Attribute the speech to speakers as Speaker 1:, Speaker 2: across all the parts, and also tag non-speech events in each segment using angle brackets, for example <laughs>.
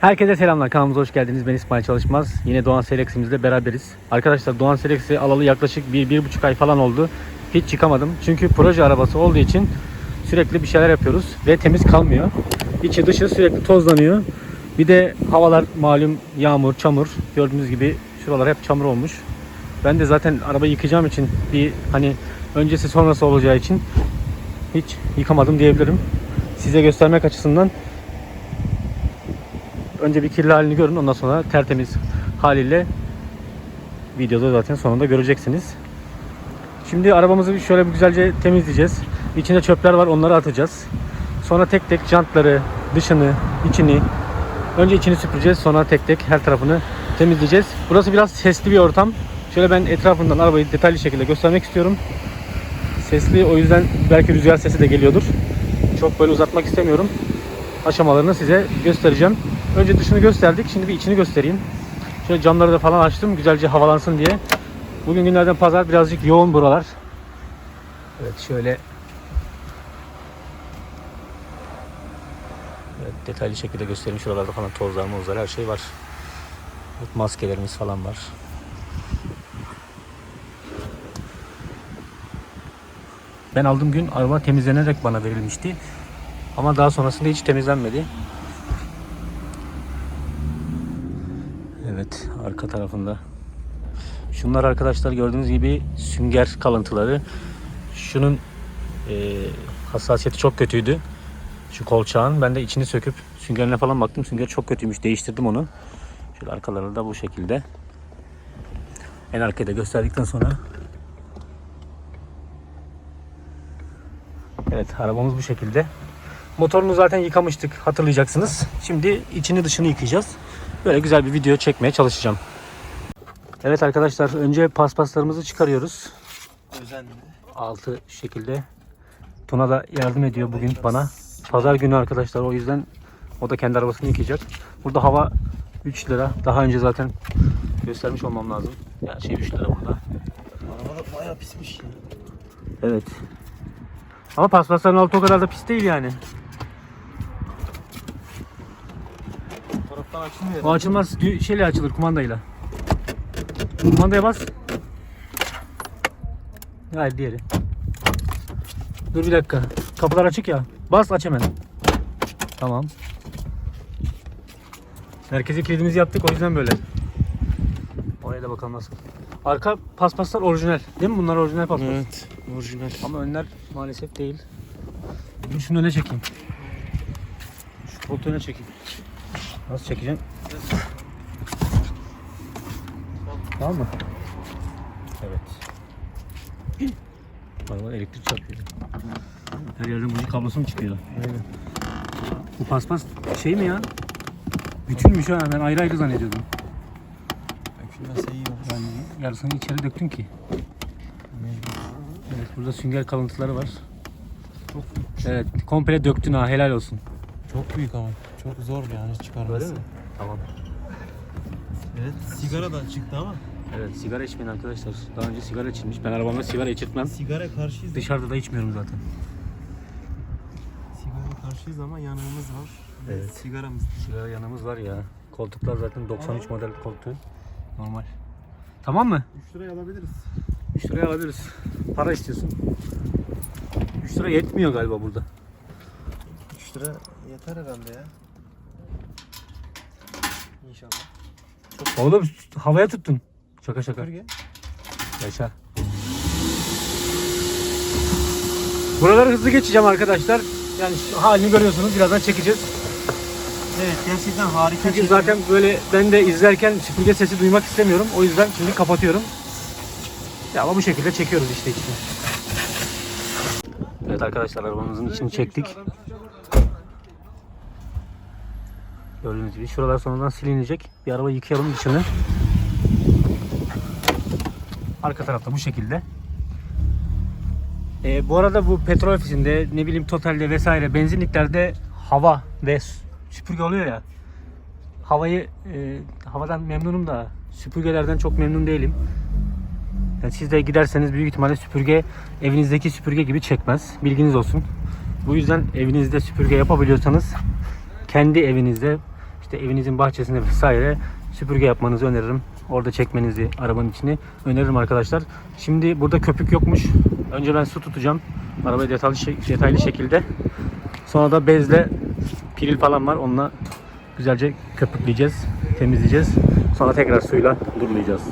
Speaker 1: Herkese selamlar. Kanalımıza hoş geldiniz. Ben İsmail Çalışmaz. Yine Doğan Selex'imizle beraberiz. Arkadaşlar Doğan Selex'i alalı yaklaşık bir, bir buçuk ay falan oldu. Hiç çıkamadım. Çünkü proje arabası olduğu için sürekli bir şeyler yapıyoruz ve temiz kalmıyor. İçi dışı sürekli tozlanıyor. Bir de havalar malum yağmur, çamur. Gördüğünüz gibi şuralar hep çamur olmuş. Ben de zaten arabayı yıkayacağım için bir hani öncesi sonrası olacağı için hiç yıkamadım diyebilirim. Size göstermek açısından önce bir kirli halini görün ondan sonra tertemiz haliyle videoda zaten sonunda göreceksiniz. Şimdi arabamızı şöyle bir güzelce temizleyeceğiz. İçinde çöpler var onları atacağız. Sonra tek tek jantları, dışını, içini önce içini süpüreceğiz sonra tek tek her tarafını temizleyeceğiz. Burası biraz sesli bir ortam. Şöyle ben etrafından arabayı detaylı şekilde göstermek istiyorum. Sesli o yüzden belki rüzgar sesi de geliyordur. Çok böyle uzatmak istemiyorum. Aşamalarını size göstereceğim. Önce dışını gösterdik. Şimdi bir içini göstereyim. Şöyle camları da falan açtım. Güzelce havalansın diye. Bugün günlerden pazar birazcık yoğun buralar. Evet şöyle Evet, detaylı şekilde göstereyim. Şuralarda falan tozlar, mozlar her şey var. Evet, maskelerimiz falan var. Ben aldığım gün araba temizlenerek bana verilmişti. Ama daha sonrasında hiç temizlenmedi. Evet, arka tarafında. Şunlar arkadaşlar gördüğünüz gibi sünger kalıntıları. Şunun e, hassasiyeti çok kötüydü. Şu kolçağın. Ben de içini söküp süngerine falan baktım. Sünger çok kötüymüş. Değiştirdim onu. Şöyle arkaları da bu şekilde. En arkayı da gösterdikten sonra Evet arabamız bu şekilde. Motorunu zaten yıkamıştık hatırlayacaksınız. Şimdi içini dışını yıkayacağız. Böyle güzel bir video çekmeye çalışacağım. Evet arkadaşlar önce paspaslarımızı çıkarıyoruz.
Speaker 2: Özenli.
Speaker 1: Altı şekilde. Tuna da yardım ediyor bugün bana. Pazar günü arkadaşlar o yüzden o da kendi arabasını yıkayacak. Burada hava 3 lira. Daha önce zaten göstermiş olmam lazım. Ya şey 3 lira burada.
Speaker 2: Araba bayağı pismiş.
Speaker 1: Evet. Ama paspasların altı o kadar da pis değil yani.
Speaker 2: Bu taraftan açılmıyor.
Speaker 1: O açılmaz. Dü- Şeyle açılır kumandayla. Kumandaya bas. Hayır diğeri. Dur bir dakika. Kapılar açık ya. Bas aç hemen. Tamam. Merkezi kilidimizi yaptık o yüzden böyle. Oraya da bakalım nasıl. Arka paspaslar orijinal. Değil mi? Bunlar orijinal paspas.
Speaker 2: Evet. Orijinal.
Speaker 1: Ama önler maalesef değil. Dur şunu öne çekeyim. Şu koltuğu öne çekeyim. Nasıl çekeceğim? Tamam mı? Evet. Araba elektrik çarpıyor. Her yerden bunun kablosu mu çıkıyor?
Speaker 2: Aynen.
Speaker 1: Bu paspas şey mi ya? Bütünmüş ha ben ayrı ayrı zannediyordum.
Speaker 2: Dökülmese iyi olur.
Speaker 1: Yani yarısını içeri döktün ki. Evet burada sünger kalıntıları var.
Speaker 2: Çok
Speaker 1: Evet komple döktün ha helal olsun.
Speaker 2: çok büyük ama. Çok zor yani çıkarması.
Speaker 1: Tamam.
Speaker 2: Evet. Sigaradan çıktı ama.
Speaker 1: Evet sigara içmeyin arkadaşlar. Daha önce sigara içilmiş. Ben arabamda sigara içirtmem.
Speaker 2: Sigara karşıyız.
Speaker 1: Dışarıda da içmiyorum zaten.
Speaker 2: Sigara karşıyız ama yanığımız var.
Speaker 1: Evet.
Speaker 2: Sigaramız.
Speaker 1: Sigara yanımız var ya. Koltuklar zaten 93 model koltuğu. Normal. Tamam mı?
Speaker 2: 3 liraya alabiliriz.
Speaker 1: 3 liraya alabiliriz. Para istiyorsun. 3 lira yetmiyor galiba burada.
Speaker 2: 3 lira yeter herhalde ya. İnşallah.
Speaker 1: Oğlum havaya tuttun. Şaka şaka.
Speaker 2: Süpürge.
Speaker 1: Yaşa. Buraları hızlı geçeceğim arkadaşlar. Yani şu halini görüyorsunuz. Birazdan çekeceğiz.
Speaker 2: Evet gerçekten harika.
Speaker 1: Çünkü
Speaker 2: çekim.
Speaker 1: zaten böyle ben de izlerken süpürge sesi duymak istemiyorum. O yüzden şimdi kapatıyorum. Ya ama bu şekilde çekiyoruz işte içini. Evet arkadaşlar arabamızın içini çektik. Gördüğünüz gibi şuralar sonradan silinecek. Bir araba yıkayalım içini. Arka tarafta bu şekilde. Ee, bu arada bu petrol ofisinde ne bileyim Total'de vesaire benzinliklerde hava ve sü- süpürge oluyor ya. Havayı e, havadan memnunum da süpürgelerden çok memnun değilim. Yani siz de giderseniz büyük ihtimalle süpürge evinizdeki süpürge gibi çekmez. Bilginiz olsun. Bu yüzden evinizde süpürge yapabiliyorsanız kendi evinizde işte evinizin bahçesinde vesaire süpürge yapmanızı öneririm. Orada çekmenizi arabanın içini öneririm arkadaşlar. Şimdi burada köpük yokmuş. Önce ben su tutacağım. Arabayı detaylı, detaylı şekilde. Sonra da bezle piril falan var. Onunla güzelce köpükleyeceğiz, temizleyeceğiz. Sonra tekrar suyla durulayacağız.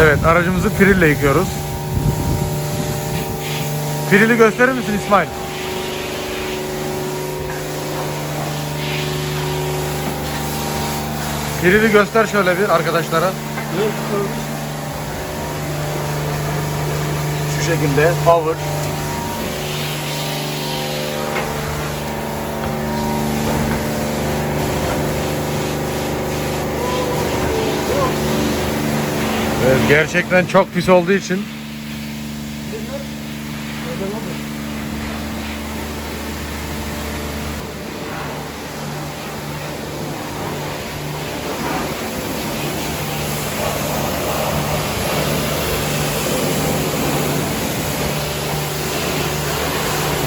Speaker 3: Evet aracımızı pirille yıkıyoruz. Pirili gösterir misin İsmail? Pirili göster şöyle bir arkadaşlara. Şu şekilde power. Evet, gerçekten çok pis olduğu için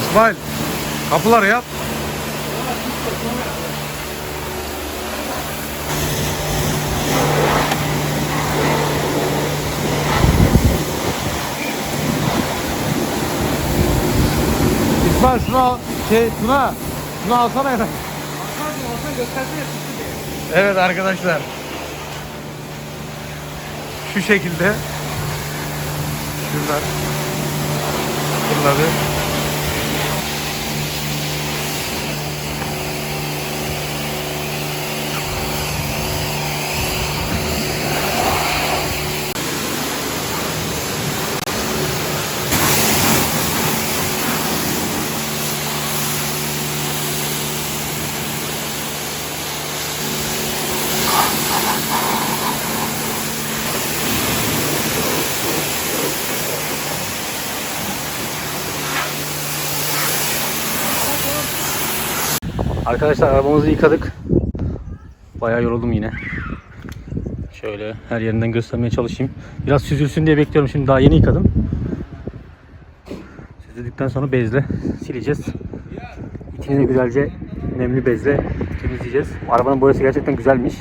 Speaker 3: İsmail kapıları yap. İsmail şunu al. Şey Tuna. Şunu alsana hemen. Evet arkadaşlar. Şu şekilde. Şunlar. Bunları.
Speaker 1: Arkadaşlar arabamızı yıkadık. Bayağı yoruldum yine. Şöyle her yerinden göstermeye çalışayım. Biraz süzülsün diye bekliyorum. Şimdi daha yeni yıkadım. Süzüldükten sonra bezle sileceğiz. İçini güzelce nemli bezle temizleyeceğiz. Arabanın boyası gerçekten güzelmiş.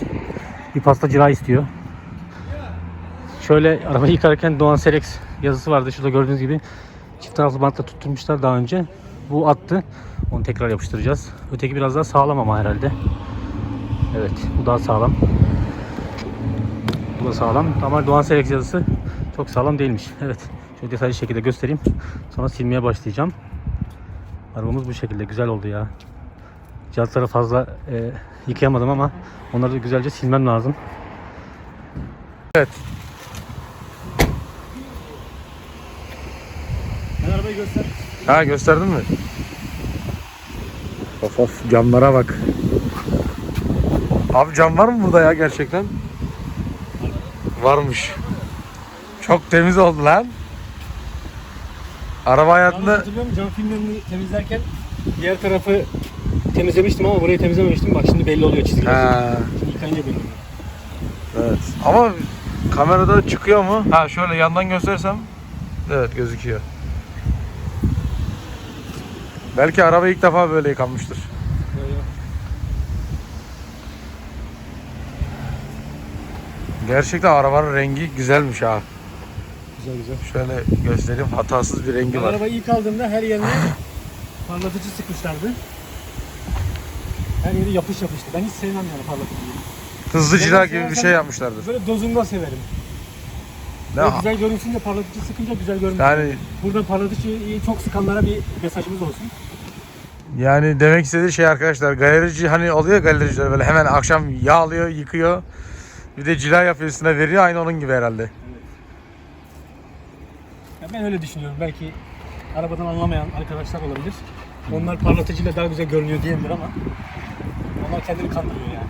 Speaker 1: Bir pasta cila istiyor. Şöyle arabayı yıkarken Doğan Selex yazısı vardı. Şurada gördüğünüz gibi çift taraflı bantla tutturmuşlar daha önce. Bu attı. Onu tekrar yapıştıracağız. Öteki biraz daha sağlam ama herhalde. Evet bu daha sağlam. Bu da sağlam. Ama Doğan Selex yazısı çok sağlam değilmiş. Evet. Şöyle detaylı şekilde göstereyim. Sonra silmeye başlayacağım. Arabamız bu şekilde. Güzel oldu ya. Cihazları fazla e, yıkayamadım ama onları da güzelce silmem lazım.
Speaker 3: Evet.
Speaker 1: Ben arabayı göster.
Speaker 3: Ha gösterdin mi? Of of camlara bak. Abi cam var mı burada ya gerçekten? Varmış. Çok temiz oldu lan. Araba hayatında
Speaker 1: hatırlıyorum cam filmlerini temizlerken diğer tarafı temizlemiştim ama burayı temizlememiştim. Bak şimdi belli oluyor çizgiler.
Speaker 3: Ha,
Speaker 1: Şimdi yıkayınca belli oluyor.
Speaker 3: evet. Ama kamerada çıkıyor mu? Ha şöyle yandan göstersem evet gözüküyor. Belki araba ilk defa böyle yıkanmıştır. Gerçekten arabanın rengi güzelmiş ha.
Speaker 1: Güzel güzel.
Speaker 3: Şöyle göstereyim hatasız bir rengi var.
Speaker 1: arabayı ilk aldığımda her yerine parlatıcı sıkmışlardı. Her yeri yapış yapıştı. Ben hiç sevmem yani parlatıcıyı.
Speaker 3: hızlı cila gibi bir şey yapmışlardır.
Speaker 1: Böyle dozunda severim.
Speaker 3: Ne?
Speaker 1: Böyle güzel görünsün de parlatıcı sıkınca güzel görünüyor.
Speaker 3: Yani
Speaker 1: Burada parlatıcıyı çok sıkanlara bir mesajımız olsun.
Speaker 3: Yani demek istediği şey arkadaşlar galerici hani oluyor galericiler böyle hemen akşam yağlıyor, yıkıyor. Bir de cila yapıyor üstüne veriyor aynı onun gibi herhalde.
Speaker 1: Ya ben öyle düşünüyorum. Belki arabadan anlamayan arkadaşlar olabilir. Onlar parlatıcıyla daha güzel görünüyor diyebilir ama onlar kendini kandırıyor yani.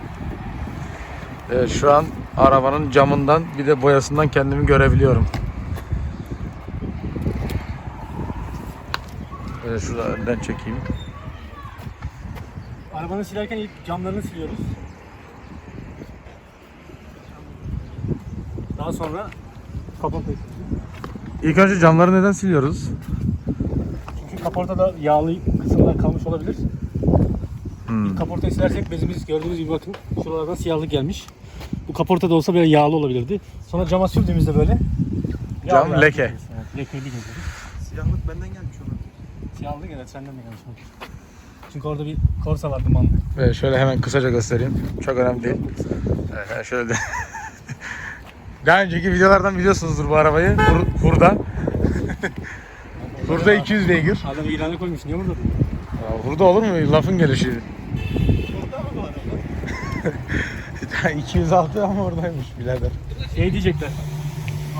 Speaker 3: Evet şu an arabanın camından bir de boyasından kendimi görebiliyorum. Evet şurada önden çekeyim.
Speaker 1: Arabanı silerken ilk camlarını siliyoruz. Daha sonra kaportayı siliyoruz.
Speaker 3: İlk önce camları neden siliyoruz?
Speaker 1: Çünkü kaportada yağlı kısımlar kalmış olabilir.
Speaker 3: Hmm.
Speaker 1: Kaportayı silersek bezimiz gördüğünüz gibi bakın şuralardan siyahlık gelmiş. Bu kaporta da olsa böyle yağlı olabilirdi. Sonra cama sürdüğümüzde böyle
Speaker 3: Cam leke.
Speaker 1: Evet, lekeli gözüküyor.
Speaker 2: Siyahlık benden gelmiş ona.
Speaker 1: Siyahlık evet senden de gelmiş. Çünkü orada bir korsa vardı manlı.
Speaker 3: Ve şöyle hemen kısaca göstereyim. Çok önemli değil. Evet, şöyle de. <laughs> Daha önceki videolardan biliyorsunuzdur bu arabayı. Hur- Hurda. Hurda <laughs> 200 beygir.
Speaker 1: Adam ilanı koymuş niye burada?
Speaker 3: Ya Hurda olur mu? Lafın gelişi.
Speaker 2: Burada mı bu araba? <laughs>
Speaker 3: 206 ama oradaymış birader.
Speaker 1: Şey diyecekler.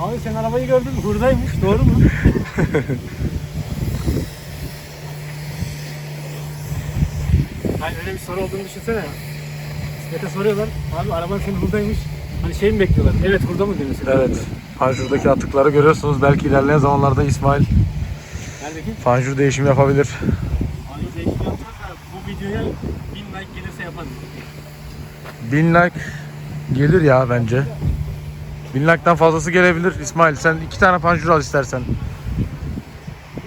Speaker 1: Abi sen arabayı gördün mü? Buradaymış. Doğru mu? Hayır öyle bir soru olduğunu düşünsene. Bisiklete soruyorlar. Abi araban senin buradaymış. Hani şey mi bekliyorlar? Evet burada mı diyor mesela?
Speaker 3: Evet. Panjur'daki atıkları görüyorsunuz. Belki ilerleyen zamanlarda İsmail
Speaker 1: Neredeki?
Speaker 3: panjur değişimi yapabilir.
Speaker 1: Abi değişim yapacağız da bu videoya 1000 like gelirse yaparız.
Speaker 3: 1000 like gelir ya bence. 1000 like'tan fazlası gelebilir. İsmail sen iki tane panjur al istersen.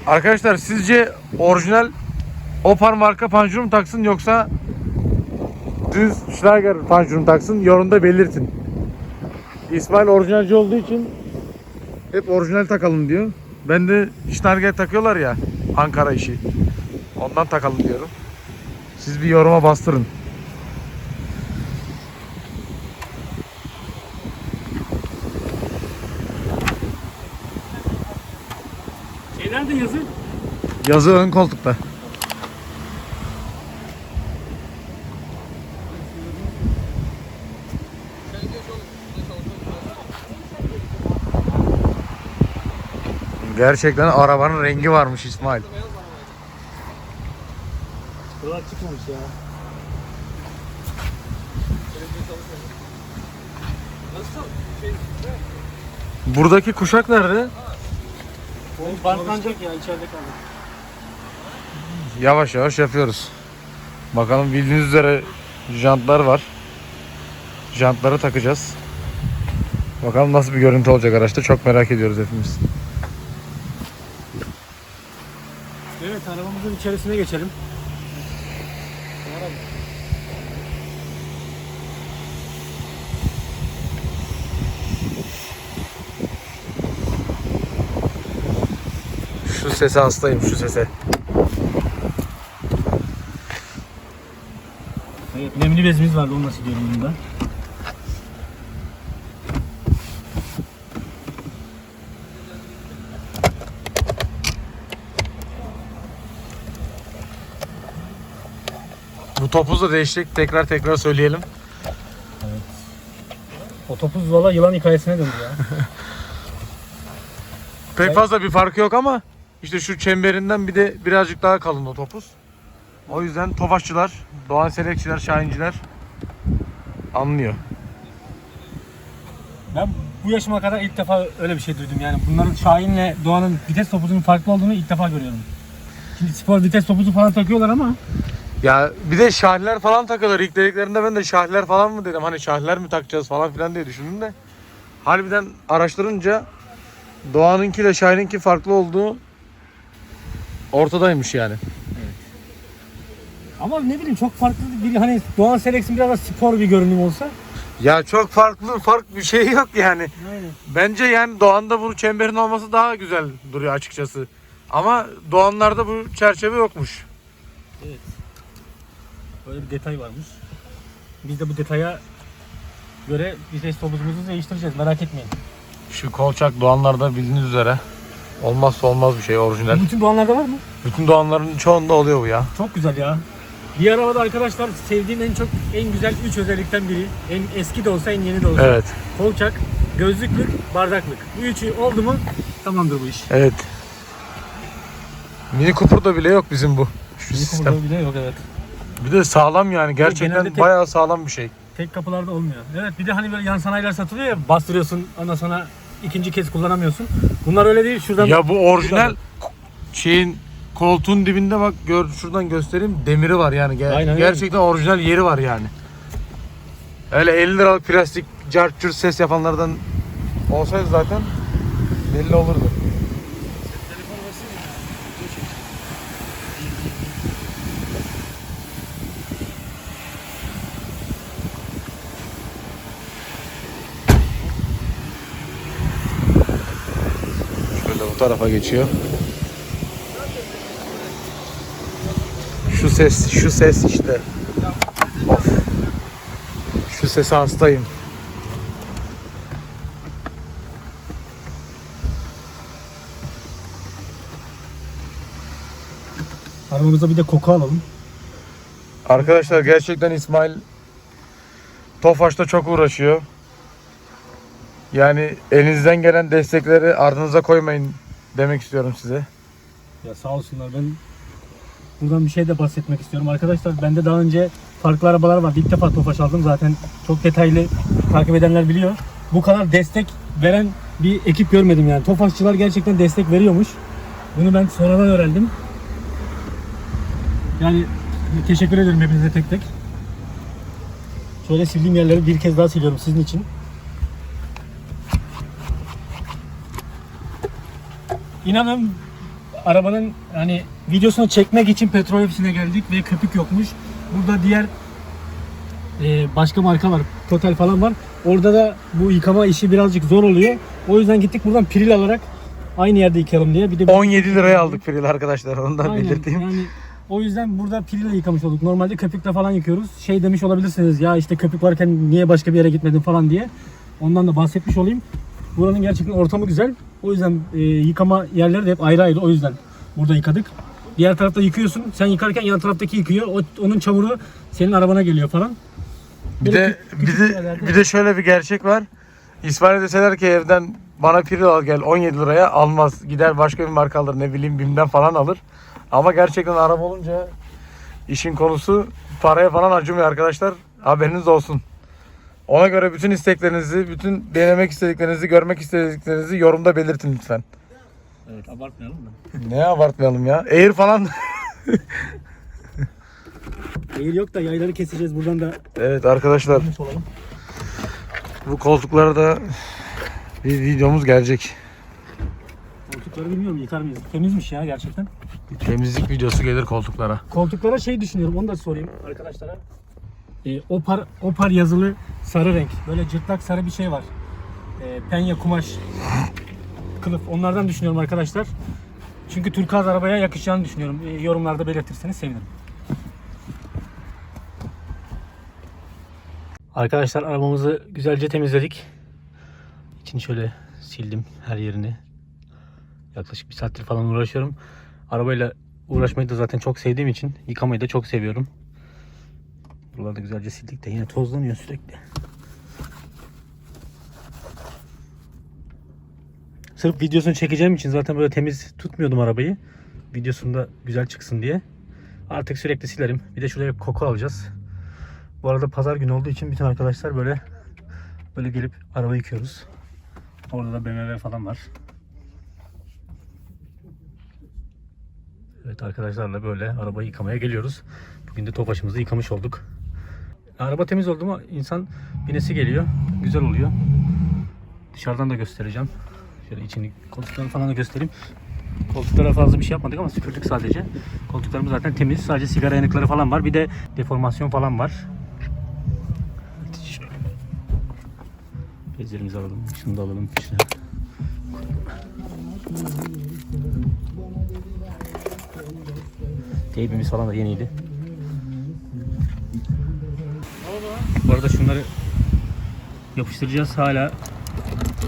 Speaker 3: Arkadaşlar sizce orijinal Opar marka panjur mu taksın yoksa düz Schlager panjur mu taksın yorumda belirtin. İsmail orijinalci olduğu için hep orijinal takalım diyor. Ben de Schlager takıyorlar ya Ankara işi. Ondan takalım diyorum. Siz bir yoruma bastırın.
Speaker 1: Şey nerede yazı?
Speaker 3: Yazı ön koltukta. Gerçekten arabanın rengi varmış İsmail.
Speaker 1: Buralar çıkmamış ya.
Speaker 3: Buradaki kuşak nerede?
Speaker 1: O bantlanacak ya içeride kaldı.
Speaker 3: Yavaş yavaş yapıyoruz. Bakalım bildiğiniz üzere jantlar var. Jantları takacağız. Bakalım nasıl bir görüntü olacak araçta çok merak ediyoruz hepimiz.
Speaker 1: Evet arabamızın içerisine geçelim.
Speaker 3: Şu sese hastayım şu sese.
Speaker 1: Evet, nemli bezimiz vardı onu nasıl diyorum bunda.
Speaker 3: Bu topuzu da değişecek tekrar tekrar söyleyelim.
Speaker 1: O topuz valla yılan hikayesine döndü ya. <laughs>
Speaker 3: Pek fazla bir farkı yok ama işte şu çemberinden bir de birazcık daha kalın o topuz. O yüzden tofaşçılar, Doğan Selekçiler, Şahinciler anlıyor.
Speaker 1: ben bu yaşıma kadar ilk defa öyle bir şey duydum yani. Bunların Şahin'le Doğan'ın vites topuzunun farklı olduğunu ilk defa görüyorum. Şimdi spor vites topuzu falan takıyorlar ama
Speaker 3: Ya bir de şahler falan takıyorlar. İlk dediklerinde ben de şahler falan mı dedim. Hani şahler mi takacağız falan filan diye düşündüm de. Harbiden araştırınca Doğan'ınki Şahin'inki farklı olduğu ortadaymış yani.
Speaker 1: ama ne bileyim çok farklı bir hani Doğan Selex'in biraz da spor bir görünüm olsa.
Speaker 3: Ya çok farklı fark bir şey yok yani.
Speaker 1: Aynen.
Speaker 3: Bence yani Doğan'da bu çemberin olması daha güzel duruyor açıkçası. Ama Doğanlarda bu çerçeve yokmuş.
Speaker 1: Böyle bir detay varmış. Biz de bu detaya göre vites topuzumuzu değiştireceğiz. Merak etmeyin.
Speaker 3: Şu kolçak Doğanlar'da bildiğiniz üzere olmazsa olmaz bir şey orijinal.
Speaker 1: Bütün Doğanlar'da var mı?
Speaker 3: Bütün Doğanların çoğunda oluyor bu ya.
Speaker 1: Çok güzel ya. Bir arabada arkadaşlar sevdiğim en çok en güzel 3 özellikten biri. En eski de olsa en yeni de olsa.
Speaker 3: Evet.
Speaker 1: Kolçak, gözlüklük, bardaklık. Bu üçü oldu mu tamamdır bu iş.
Speaker 3: Evet. Mini Cooper'da bile yok bizim bu. Şu
Speaker 1: Bizim
Speaker 3: sistem.
Speaker 1: konuda bile yok evet.
Speaker 3: Bir de sağlam yani gerçekten
Speaker 1: genelde tek-
Speaker 3: bayağı sağlam bir şey.
Speaker 1: Tek kapılarda olmuyor. Evet bir de hani böyle yan sanayiler satılıyor ya bastırıyorsun ondan sonra ikinci kez kullanamıyorsun. Bunlar öyle değil. Şuradan
Speaker 3: Ya bu orijinal şeyin koltuğun dibinde bak gör şuradan göstereyim demiri var yani Ger-
Speaker 1: Aynen öyle.
Speaker 3: gerçekten orijinal yeri var yani. Öyle 50 liralık plastik cart curt ses yapanlardan olsaydı zaten belli olurdu. Tarafa geçiyor. Şu ses, şu ses işte. Of. Şu sese hastayım.
Speaker 1: arabamıza bir de koku alalım.
Speaker 3: Arkadaşlar gerçekten İsmail Tofaş'ta çok uğraşıyor. Yani elinizden gelen destekleri ardınıza koymayın demek istiyorum size.
Speaker 1: Ya sağ olsunlar ben buradan bir şey de bahsetmek istiyorum. Arkadaşlar bende daha önce farklı arabalar var. İlk defa Tofaş aldım zaten. Çok detaylı takip edenler biliyor. Bu kadar destek veren bir ekip görmedim yani. Tofaşçılar gerçekten destek veriyormuş. Bunu ben sonradan öğrendim. Yani teşekkür ederim hepinize tek tek. Şöyle sildiğim yerleri bir kez daha siliyorum sizin için. İnanın arabanın hani videosunu çekmek için petrol ofisine geldik ve köpük yokmuş. Burada diğer e, başka marka var. Total falan var. Orada da bu yıkama işi birazcık zor oluyor. O yüzden gittik buradan piril alarak aynı yerde yıkayalım diye. Bir de
Speaker 3: 17 liraya aldık Firil arkadaşlar onu da
Speaker 1: Aynen.
Speaker 3: belirteyim.
Speaker 1: Yani o yüzden burada pirille yıkamış olduk. Normalde köpükle falan yıkıyoruz. Şey demiş olabilirsiniz ya işte köpük varken niye başka bir yere gitmedin falan diye. Ondan da bahsetmiş olayım. Buranın gerçekten ortamı güzel. O yüzden e, yıkama yerleri de hep ayrı ayrı. O yüzden burada yıkadık. Diğer tarafta yıkıyorsun. Sen yıkarken yan taraftaki yıkıyor. O, onun çamuru senin arabana geliyor falan.
Speaker 3: Bir
Speaker 1: Böyle
Speaker 3: de bir de
Speaker 1: yerlerde-
Speaker 3: bir de şöyle bir gerçek var. İsmail'e deseler ki evden bana Piril al gel 17 liraya almaz. Gider başka bir marka alır ne bileyim BİM'den falan alır. Ama gerçekten araba olunca işin konusu paraya falan acımıyor arkadaşlar. Haberiniz olsun. Ona göre bütün isteklerinizi, bütün denemek istediklerinizi, görmek istediklerinizi yorumda belirtin lütfen.
Speaker 1: Evet abartmayalım da.
Speaker 3: Ne abartmayalım ya. Air falan. <laughs>
Speaker 1: Eğil yok da yayları keseceğiz. Buradan da
Speaker 3: evet arkadaşlar
Speaker 1: görmüş olalım.
Speaker 3: bu koltuklara da bir videomuz gelecek.
Speaker 1: Koltukları bilmiyorum yıkar mıyız? Temizmiş ya gerçekten.
Speaker 3: Temizlik videosu gelir koltuklara.
Speaker 1: Koltuklara şey düşünüyorum onu da sorayım arkadaşlara. Ee, opar, opar yazılı sarı renk. Böyle cırtlak sarı bir şey var. Ee, penye kumaş kılıf onlardan düşünüyorum arkadaşlar. Çünkü turkuaz arabaya yakışacağını düşünüyorum. Ee, yorumlarda belirtirseniz sevinirim. Arkadaşlar arabamızı güzelce temizledik. İçini şöyle sildim her yerini. Yaklaşık bir saattir falan uğraşıyorum. Arabayla uğraşmayı da zaten çok sevdiğim için yıkamayı da çok seviyorum. Buraları güzelce sildik de yine tozlanıyor sürekli. Sırf videosunu çekeceğim için zaten böyle temiz tutmuyordum arabayı. Videosunda güzel çıksın diye. Artık sürekli silerim. Bir de şuraya koku alacağız. Bu arada pazar günü olduğu için bütün arkadaşlar böyle böyle gelip araba yıkıyoruz. Orada da BMW falan var. Evet arkadaşlarla böyle araba yıkamaya geliyoruz. Bugün de topaşımızı yıkamış olduk. Araba temiz oldu mu insan binesi geliyor. Güzel oluyor. Dışarıdan da göstereceğim. Şöyle içini koltuklarını falan da göstereyim. Koltuklara fazla bir şey yapmadık ama süpürdük sadece. Koltuklarımız zaten temiz. Sadece sigara yanıkları falan var. Bir de deformasyon falan var. Şöyle. Bezlerimizi alalım. Şunu da alalım. Şunu. Teybimiz falan da yeniydi. Bu arada şunları yapıştıracağız. Hala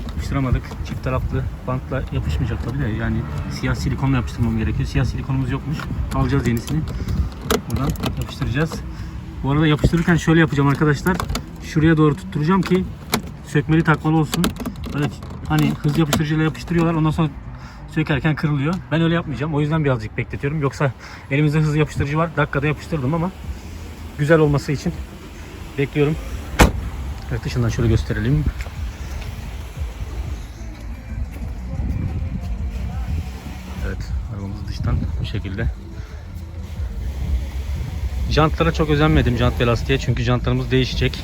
Speaker 1: yapıştıramadık. Çift taraflı bantla yapışmayacak tabii de yani siyah silikonla yapıştırmam gerekiyor. Siyah silikonumuz yokmuş. Alacağız yenisini. Buradan yapıştıracağız. Bu arada yapıştırırken şöyle yapacağım arkadaşlar. Şuraya doğru tutturacağım ki sökmeli takmalı olsun. Böyle hani hız yapıştırıcıyla yapıştırıyorlar ondan sonra sökerken kırılıyor. Ben öyle yapmayacağım. O yüzden birazcık bekletiyorum. Yoksa elimizde hız yapıştırıcı var. Dakikada yapıştırdım ama güzel olması için bekliyorum. Evet dışından şöyle gösterelim. Evet arabamız dıştan bu şekilde. Jantlara çok özenmedim jant ve lastiğe çünkü jantlarımız değişecek.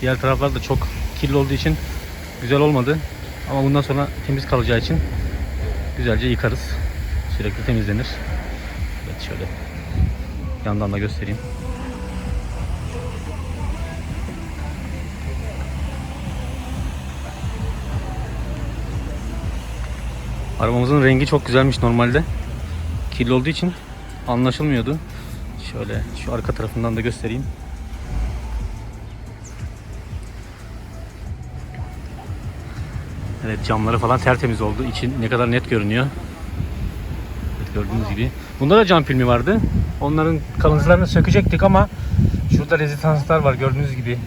Speaker 1: Diğer taraflar da çok kirli olduğu için güzel olmadı. Ama bundan sonra temiz kalacağı için güzelce yıkarız. Sürekli temizlenir. Evet şöyle yandan da göstereyim. Arabamızın rengi çok güzelmiş normalde. Kirli olduğu için anlaşılmıyordu. Şöyle şu arka tarafından da göstereyim. Evet camları falan tertemiz oldu. İçin ne kadar net görünüyor. Evet, gördüğünüz gibi. Bunda da cam filmi vardı. Onların kalıntılarını sökecektik ama şurada rezistanslar var gördüğünüz gibi.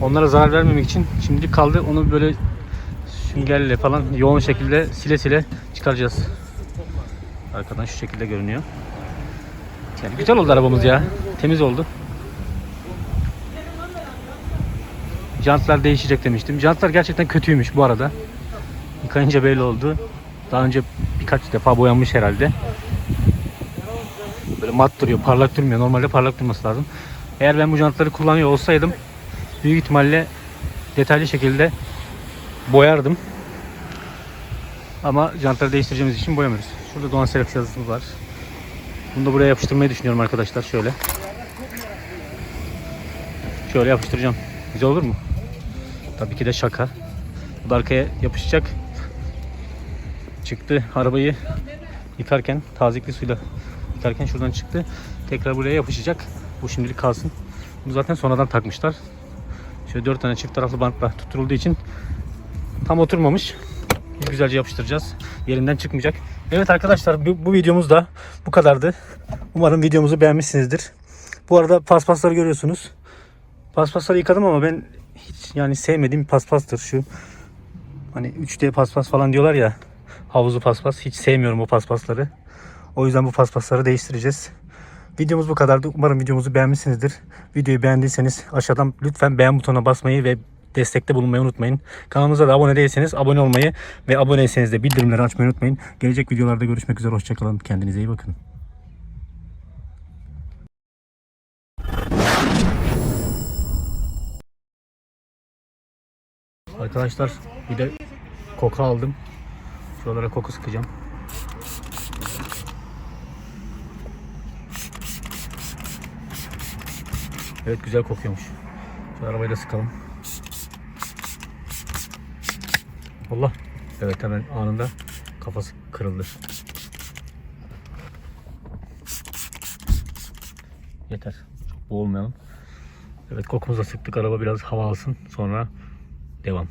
Speaker 1: Onlara zarar vermemek için şimdilik kaldı. Onu böyle süngerle falan yoğun şekilde sile sile çıkaracağız. Arkadan şu şekilde görünüyor. Yani güzel oldu arabamız ya. Temiz oldu. Jantlar değişecek demiştim. Jantlar gerçekten kötüymüş bu arada. Yıkayınca belli oldu. Daha önce birkaç defa boyanmış herhalde. Böyle mat duruyor, parlak durmuyor. Normalde parlak durması lazım. Eğer ben bu jantları kullanıyor olsaydım büyük ihtimalle detaylı şekilde boyardım. Ama jantları değiştireceğimiz için boyamıyoruz. Şurada Doğan Selex yazısı var. Bunu da buraya yapıştırmayı düşünüyorum arkadaşlar. Şöyle. Şöyle yapıştıracağım. Güzel olur mu? Tabii ki de şaka. Bu da arkaya yapışacak. Çıktı arabayı yıkarken tazikli suyla yıkarken şuradan çıktı. Tekrar buraya yapışacak. Bu şimdilik kalsın. Bunu zaten sonradan takmışlar. Şöyle dört tane çift taraflı bantla tutturulduğu için tam oturmamış. Güzelce yapıştıracağız. Yerinden çıkmayacak. Evet arkadaşlar bu, bu videomuz da bu kadardı. Umarım videomuzu beğenmişsinizdir. Bu arada paspasları görüyorsunuz. Paspasları yıkadım ama ben hiç yani sevmediğim paspastır şu. Hani 3D paspas falan diyorlar ya. Havuzlu paspas. Hiç sevmiyorum o paspasları. O yüzden bu paspasları değiştireceğiz. Videomuz bu kadardı. Umarım videomuzu beğenmişsinizdir. Videoyu beğendiyseniz aşağıdan lütfen beğen butonuna basmayı ve destekte bulunmayı unutmayın. Kanalımıza da abone değilseniz abone olmayı ve aboneyseniz de bildirimleri açmayı unutmayın. Gelecek videolarda görüşmek üzere. Hoşçakalın. Kendinize iyi bakın. Arkadaşlar bir de koku aldım. Şuralara koku sıkacağım. Evet güzel kokuyormuş. Şu arabayı da sıkalım. Allah. Evet hemen anında kafası kırıldı. Yeter. Çok boğulmayalım. Evet kokumuza sıktık. Araba biraz hava alsın. Sonra devam.